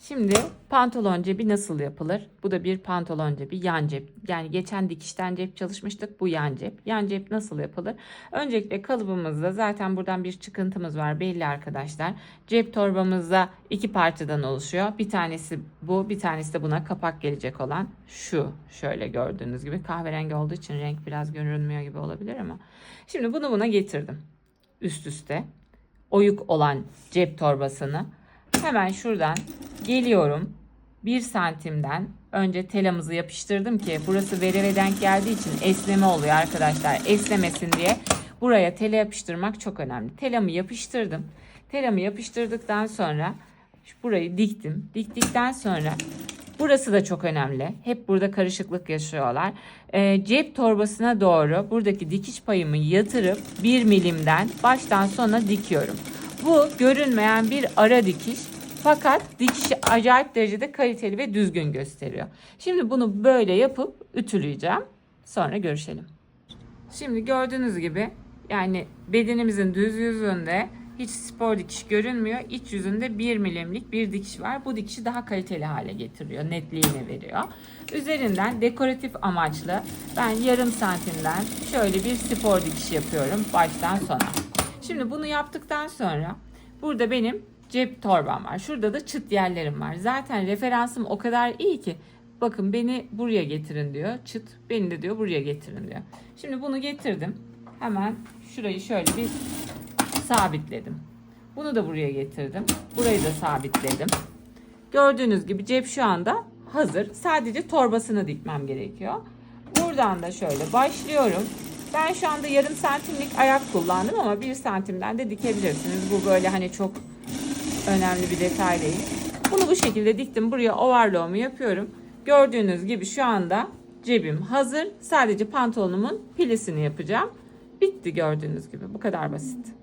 Şimdi pantolon cebi nasıl yapılır? Bu da bir pantolon cebi, yan cep. Yani geçen dikişten cep çalışmıştık. Bu yan cep. Yan cep nasıl yapılır? Öncelikle kalıbımızda zaten buradan bir çıkıntımız var belli arkadaşlar. Cep torbamızda iki parçadan oluşuyor. Bir tanesi bu, bir tanesi de buna kapak gelecek olan şu. Şöyle gördüğünüz gibi kahverengi olduğu için renk biraz görünmüyor gibi olabilir ama. Şimdi bunu buna getirdim. Üst üste. Oyuk olan cep torbasını Hemen şuradan geliyorum. 1 santimden önce telamızı yapıştırdım ki burası vereve denk geldiği için esneme oluyor arkadaşlar. Esnemesin diye buraya tela yapıştırmak çok önemli. Telamı yapıştırdım. Telamı yapıştırdıktan sonra burayı diktim. Diktikten sonra burası da çok önemli. Hep burada karışıklık yaşıyorlar. Ee, cep torbasına doğru buradaki dikiş payımı yatırıp 1 milimden baştan sona dikiyorum. Bu görünmeyen bir ara dikiş fakat dikişi acayip derecede kaliteli ve düzgün gösteriyor. Şimdi bunu böyle yapıp ütüleyeceğim. Sonra görüşelim. Şimdi gördüğünüz gibi yani bedenimizin düz yüzünde hiç spor dikiş görünmüyor. İç yüzünde 1 milimlik bir dikiş var. Bu dikişi daha kaliteli hale getiriyor. Netliğini veriyor. Üzerinden dekoratif amaçlı ben yarım santimden şöyle bir spor dikiş yapıyorum baştan sona. Şimdi bunu yaptıktan sonra burada benim cep torbam var. Şurada da çıt yerlerim var. Zaten referansım o kadar iyi ki bakın beni buraya getirin diyor. Çıt beni de diyor buraya getirin diyor. Şimdi bunu getirdim. Hemen şurayı şöyle bir sabitledim. Bunu da buraya getirdim. Burayı da sabitledim. Gördüğünüz gibi cep şu anda hazır. Sadece torbasını dikmem gerekiyor. Buradan da şöyle başlıyorum. Ben şu anda yarım santimlik ayak kullandım ama bir santimden de dikebilirsiniz. Bu böyle hani çok önemli bir detay değil. Bunu bu şekilde diktim. Buraya overlock'umu yapıyorum. Gördüğünüz gibi şu anda cebim hazır. Sadece pantolonumun pilisini yapacağım. Bitti gördüğünüz gibi. Bu kadar basit.